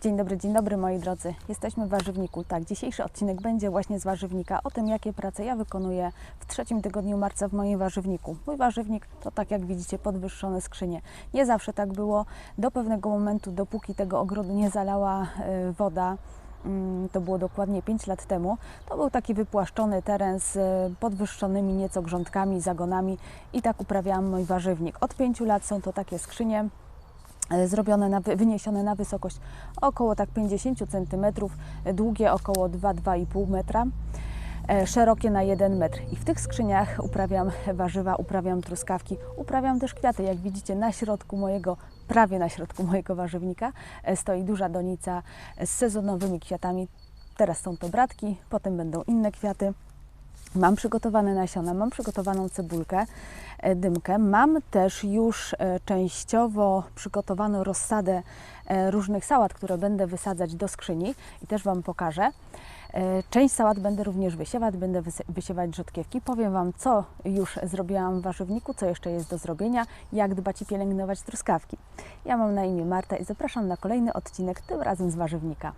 Dzień dobry, dzień dobry moi drodzy. Jesteśmy w warzywniku. Tak, dzisiejszy odcinek będzie właśnie z warzywnika o tym, jakie prace ja wykonuję w trzecim tygodniu marca w moim warzywniku. Mój warzywnik to tak jak widzicie podwyższone skrzynie. Nie zawsze tak było. Do pewnego momentu, dopóki tego ogrodu nie zalała e, woda, mm, to było dokładnie 5 lat temu, to był taki wypłaszczony teren z e, podwyższonymi nieco grządkami, zagonami i tak uprawiałam mój warzywnik. Od 5 lat są to takie skrzynie zrobione, na, wy- wyniesione na wysokość około tak 50 cm, długie około 2-2,5 metra, e, szerokie na 1 metr. I w tych skrzyniach uprawiam warzywa, uprawiam truskawki, uprawiam też kwiaty. Jak widzicie na środku mojego, prawie na środku mojego warzywnika e, stoi duża donica e, z sezonowymi kwiatami. Teraz są to bratki, potem będą inne kwiaty. Mam przygotowane nasiona, mam przygotowaną cebulkę, e, dymkę. Mam też już e, częściowo przygotowaną rozsadę e, różnych sałat, które będę wysadzać do skrzyni i też Wam pokażę. Część sałat będę również wysiewać, będę wysiewać rzodkiewki. Powiem Wam, co już zrobiłam w warzywniku, co jeszcze jest do zrobienia, jak dbać i pielęgnować truskawki. Ja mam na imię Marta i zapraszam na kolejny odcinek, tym razem z warzywnika.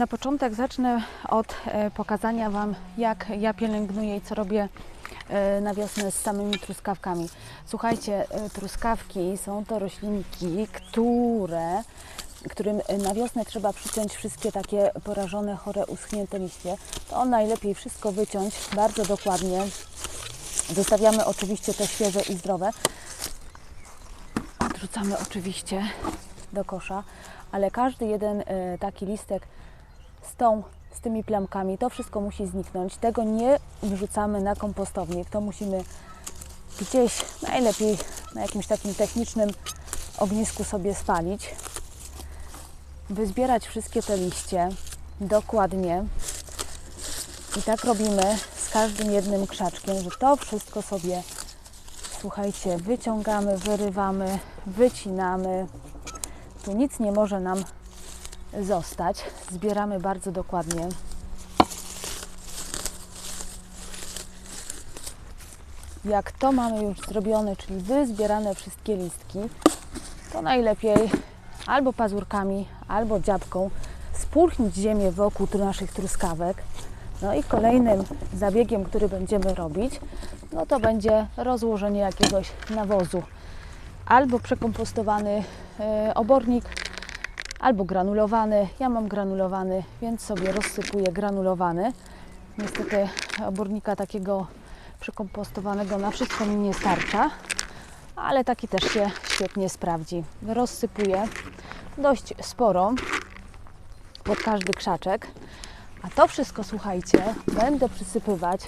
Na początek zacznę od e, pokazania Wam, jak ja pielęgnuję i co robię e, na wiosnę z samymi truskawkami. Słuchajcie, e, truskawki są to roślinki, które, którym na wiosnę trzeba przyciąć wszystkie takie porażone, chore, uschnięte liście. To najlepiej wszystko wyciąć bardzo dokładnie. Zostawiamy oczywiście te świeże i zdrowe. Odrzucamy oczywiście do kosza, ale każdy jeden taki listek z tą, z tymi plamkami, to wszystko musi zniknąć. Tego nie wrzucamy na kompostownik, to musimy gdzieś, najlepiej na jakimś takim technicznym ognisku sobie spalić. Wyzbierać wszystkie te liście dokładnie. I tak robimy z każdym jednym krzaczkiem, że to wszystko sobie, słuchajcie, wyciągamy, wyrywamy, wycinamy. Tu nic nie może nam zostać. Zbieramy bardzo dokładnie. Jak to mamy już zrobione, czyli wyzbierane wszystkie listki, to najlepiej albo pazurkami, albo dziabką spulchnić ziemię wokół naszych truskawek. No i kolejnym zabiegiem, który będziemy robić, no to będzie rozłożenie jakiegoś nawozu. Albo przekompostowany e, obornik, albo granulowany. Ja mam granulowany, więc sobie rozsypuję granulowany. Niestety obornika takiego przekompostowanego na wszystko mi nie starcza, ale taki też się świetnie sprawdzi. Rozsypuję dość sporo pod każdy krzaczek. A to wszystko, słuchajcie, będę przysypywać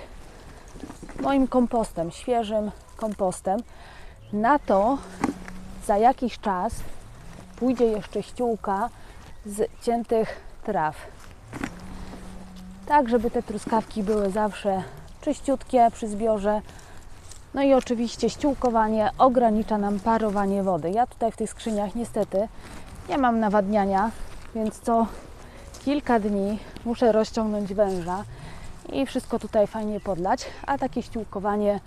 moim kompostem, świeżym kompostem. Na to za jakiś czas pójdzie jeszcze ściółka z ciętych traw. Tak, żeby te truskawki były zawsze czyściutkie przy zbiorze. No i oczywiście ściółkowanie ogranicza nam parowanie wody. Ja tutaj w tych skrzyniach niestety nie mam nawadniania, więc co kilka dni muszę rozciągnąć węża i wszystko tutaj fajnie podlać, a takie ściółkowanie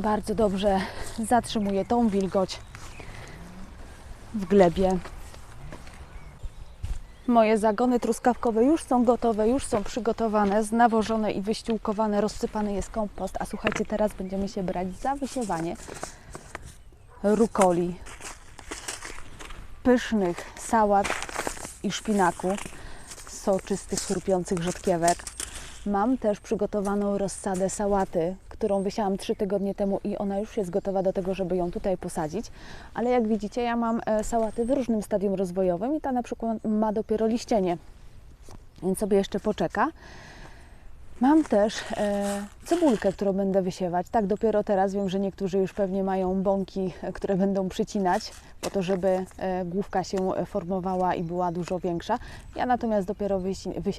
bardzo dobrze zatrzymuje tą wilgoć w glebie. Moje zagony truskawkowe już są gotowe, już są przygotowane, znawożone i wyściółkowane, rozsypany jest kompost. A słuchajcie, teraz będziemy się brać za wysiewanie rukoli, pysznych sałat i szpinaku, soczystych, chrupiących rzodkiewek. Mam też przygotowaną rozsadę sałaty, którą wysiałam 3 tygodnie temu i ona już jest gotowa do tego, żeby ją tutaj posadzić. Ale jak widzicie, ja mam e, sałaty w różnym stadium rozwojowym i ta na przykład ma dopiero liścienie, więc sobie jeszcze poczeka. Mam też e, cebulkę, którą będę wysiewać. Tak, dopiero teraz wiem, że niektórzy już pewnie mają bąki, e, które będą przycinać, po to, żeby e, główka się e, formowała i była dużo większa. Ja natomiast dopiero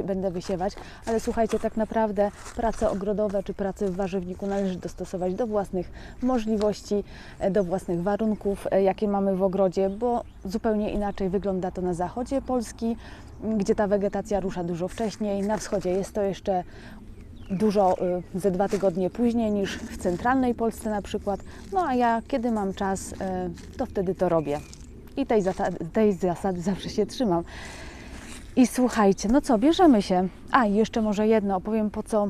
będę wysiewać, ale słuchajcie, tak naprawdę prace ogrodowe czy prace w warzywniku należy dostosować do własnych możliwości, do własnych warunków, jakie mamy w ogrodzie, bo zupełnie inaczej wygląda to na zachodzie Polski, gdzie ta wegetacja rusza dużo wcześniej. Na wschodzie jest to jeszcze dużo y, ze dwa tygodnie później niż w centralnej Polsce na przykład. No a ja kiedy mam czas, y, to wtedy to robię. I tej zasady, tej zasady zawsze się trzymam. I słuchajcie, no co, bierzemy się. A, jeszcze może jedno, opowiem po co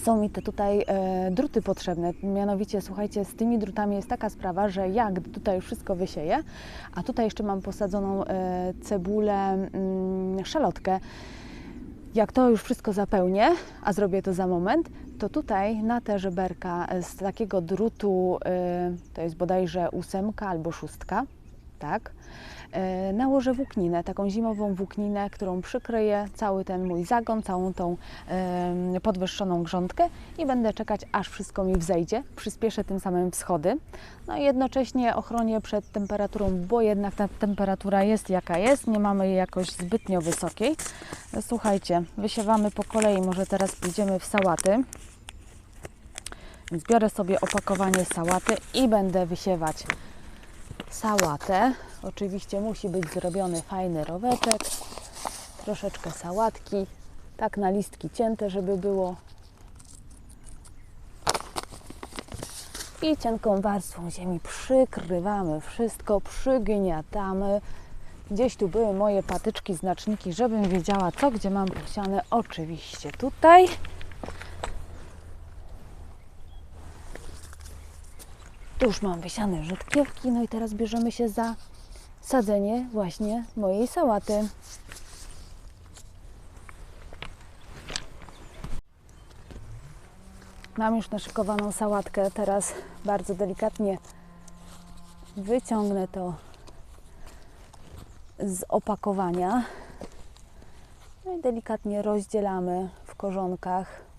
są mi te tutaj e, druty potrzebne. Mianowicie, słuchajcie, z tymi drutami jest taka sprawa, że ja gdy tutaj wszystko wysieję, a tutaj jeszcze mam posadzoną e, cebulę, mm, szalotkę, jak to już wszystko zapełnię, a zrobię to za moment, to tutaj na te żeberka z takiego drutu, y, to jest bodajże ósemka albo szóstka, tak, y, nałożę włókninę, taką zimową włókninę, którą przykryję cały ten mój zagon, całą tą podwyższoną grządkę i będę czekać, aż wszystko mi wzejdzie. Przyspieszę tym samym wschody. No i jednocześnie ochronię przed temperaturą, bo jednak ta temperatura jest jaka jest, nie mamy jej jakoś zbytnio wysokiej. No Słuchajcie, wysiewamy po kolei, może teraz pójdziemy w sałaty. Więc biorę sobie opakowanie sałaty i będę wysiewać sałatę. Oczywiście musi być zrobiony fajny roweczek, troszeczkę sałatki, tak na listki cięte, żeby było. I cienką warstwą ziemi przykrywamy wszystko, przygniatamy. Gdzieś tu były moje patyczki, znaczniki, żebym wiedziała, co gdzie mam posiane. Oczywiście tutaj. Już mam wysiane rzodkiewki, no i teraz bierzemy się za sadzenie właśnie mojej sałaty. Mam już naszykowaną sałatkę, teraz bardzo delikatnie wyciągnę to z opakowania. No i delikatnie rozdzielamy w korzonkach.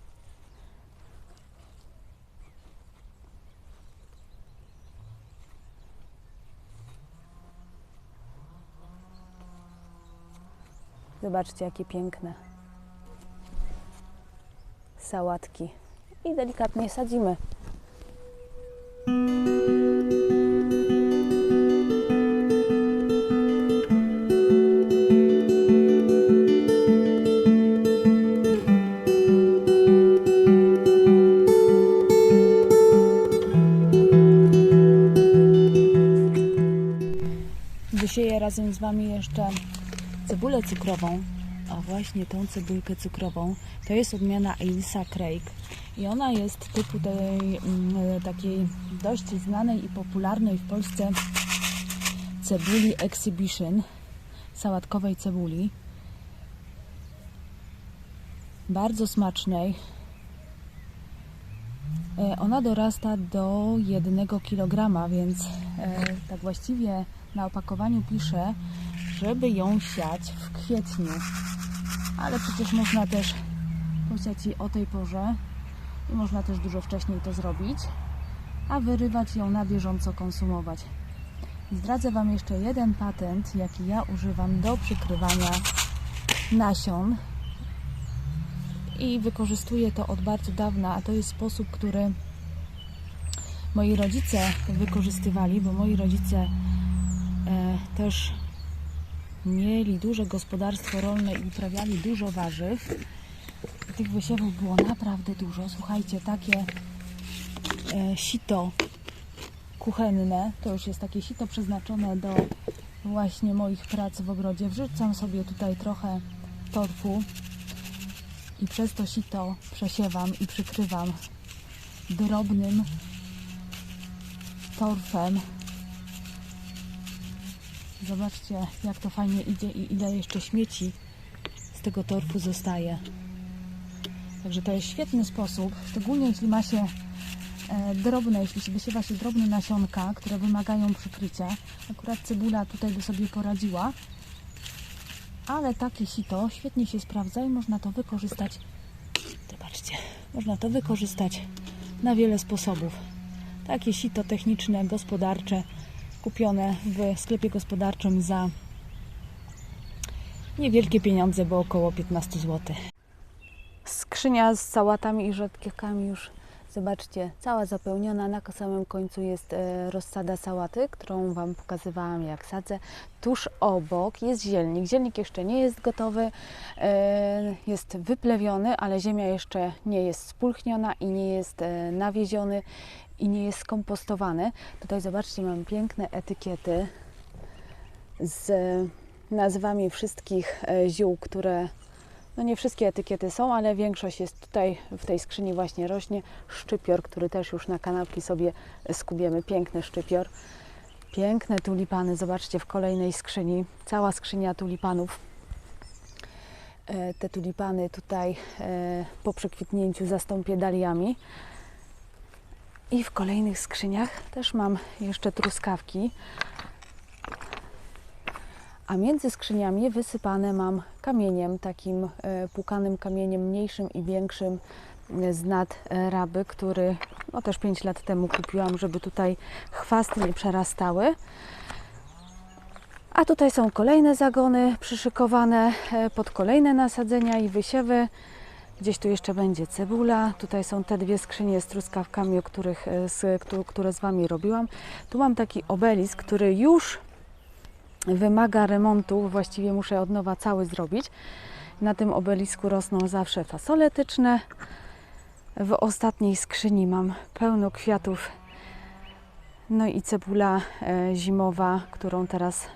Zobaczcie, jakie piękne sałatki. I delikatnie sadzimy. Wysieję razem z Wami jeszcze cebulę cukrową. O, właśnie tą cebulkę cukrową. To jest odmiana Elisa Craig. I ona jest typu tej mm, takiej dość znanej i popularnej w Polsce cebuli Exhibition, sałatkowej cebuli. Bardzo smacznej. E, Ona dorasta do 1 kg, więc e, tak właściwie na opakowaniu pisze, żeby ją siać w kwietniu. Ale przecież można też posiać jej o tej porze i można też dużo wcześniej to zrobić, a wyrywać ją na bieżąco konsumować. Zdradzę Wam jeszcze jeden patent, jaki ja używam do przykrywania nasion i wykorzystuję to od bardzo dawna, a to jest sposób, który moi rodzice wykorzystywali, bo moi rodzice e, też mieli duże gospodarstwo rolne i uprawiali dużo warzyw. Tych wysiewów było naprawdę dużo. Słuchajcie, takie e, sito kuchenne, to już jest takie sito przeznaczone do właśnie moich prac w ogrodzie. Wrzucam sobie tutaj trochę torfu i przez to sito przesiewam i przykrywam drobnym torfem. Zobaczcie, jak to fajnie idzie i ile jeszcze śmieci z tego torfu zostaje. Także to jest świetny sposób, szczególnie jeśli ma się e, drobne, jeśli wysiewa się drobne nasionka, które wymagają przykrycia. Akurat cebula tutaj by sobie poradziła, ale takie sito świetnie się sprawdza i można to wykorzystać. Zobaczcie, Można to wykorzystać na wiele sposobów. Takie sito techniczne, gospodarcze, kupione w sklepie gospodarczym za niewielkie pieniądze, bo około 15 zł. Skrzynia z sałatami i rzodkiewkami już, zobaczcie, cała zapełniona. Na samym końcu jest e, rozsada sałaty, którą Wam pokazywałam, jak sadzę. Tuż obok jest zielnik. Zielnik jeszcze nie jest gotowy, e, jest wyplewiony, ale ziemia jeszcze nie jest spulchniona i nie jest e, nawieziony i nie jest skompostowany. Tutaj zobaczcie, mam piękne etykiety z nazwami wszystkich e, ziół, które no nie wszystkie etykiety są, ale większość jest tutaj w tej skrzyni właśnie rośnie. Szczypior, który też już na kanapki sobie skubiemy. Piękny szczypior. Piękne tulipany. Zobaczcie w kolejnej skrzyni. Cała skrzynia tulipanów. E, Te tulipany tutaj e, po przekwitnięciu zastąpię daliami. I w kolejnych skrzyniach też mam jeszcze truskawki. A między skrzyniami wysypane mam kamieniem, takim e, pukanym kamieniem mniejszym i większym e, z nad e, raby, który no też 5 lat temu kupiłam, żeby tutaj chwasty nie przerastały. A tutaj są kolejne zagony przyszykowane pod kolejne nasadzenia i wysiewy. Gdzieś tu jeszcze będzie cebula. Tutaj są te dwie skrzynie z truskawkami, o których, e, z, któ- które z Wami robiłam. Tu mam taki obelisk, który już wymaga remontu, właściwie muszę od nowa cały zrobić. Na tym obelisku rosną zawsze fasole tyczne. W ostatniej skrzyni mam pełno kwiatów. No i cebula e, zimowa, którą teraz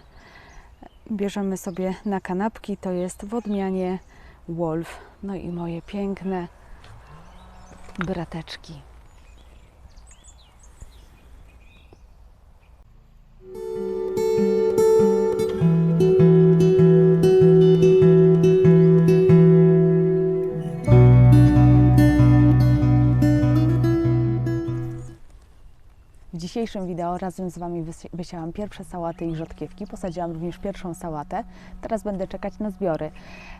bierzemy sobie na kanapki. To jest w odmianie Wolf. No i moje piękne brateczki. Dzisiejszym wideo razem z Wami wysi- wysiałam pierwsze sałaty i rzodkiewki. Posadziłam również pierwszą sałatę. Teraz będę czekać na zbiory.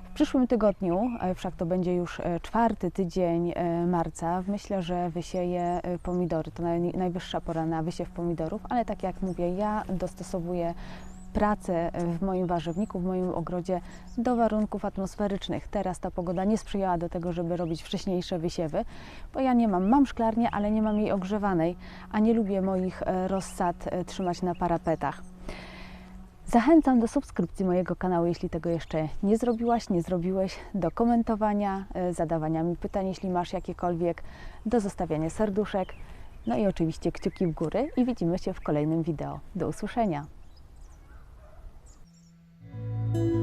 W przyszłym tygodniu, e, wszak to będzie już e, czwarty tydzień e, marca, myślę, że wysieję pomidory. To naj, najwyższa pora na wysiew pomidorów, ale tak jak mówię, ja dostosowuję pracę w moim warzywniku, w moim ogrodzie do warunków atmosferycznych. Teraz ta pogoda nie sprzyjała do tego, żeby robić wcześniejsze wysiewy, bo ja nie mam, mam szklarnię, ale nie mam jej ogrzewanej, a nie lubię moich e, rozsad e, trzymać na parapetach. Zachęcam do subskrypcji mojego kanału, jeśli tego jeszcze nie zrobiłaś, nie zrobiłeś, do komentowania, e, zadawania mi pytań, jeśli masz jakiekolwiek, do zostawiania serduszek, no i oczywiście kciuki w górę i widzimy się w kolejnym wideo. Do usłyszenia! thank you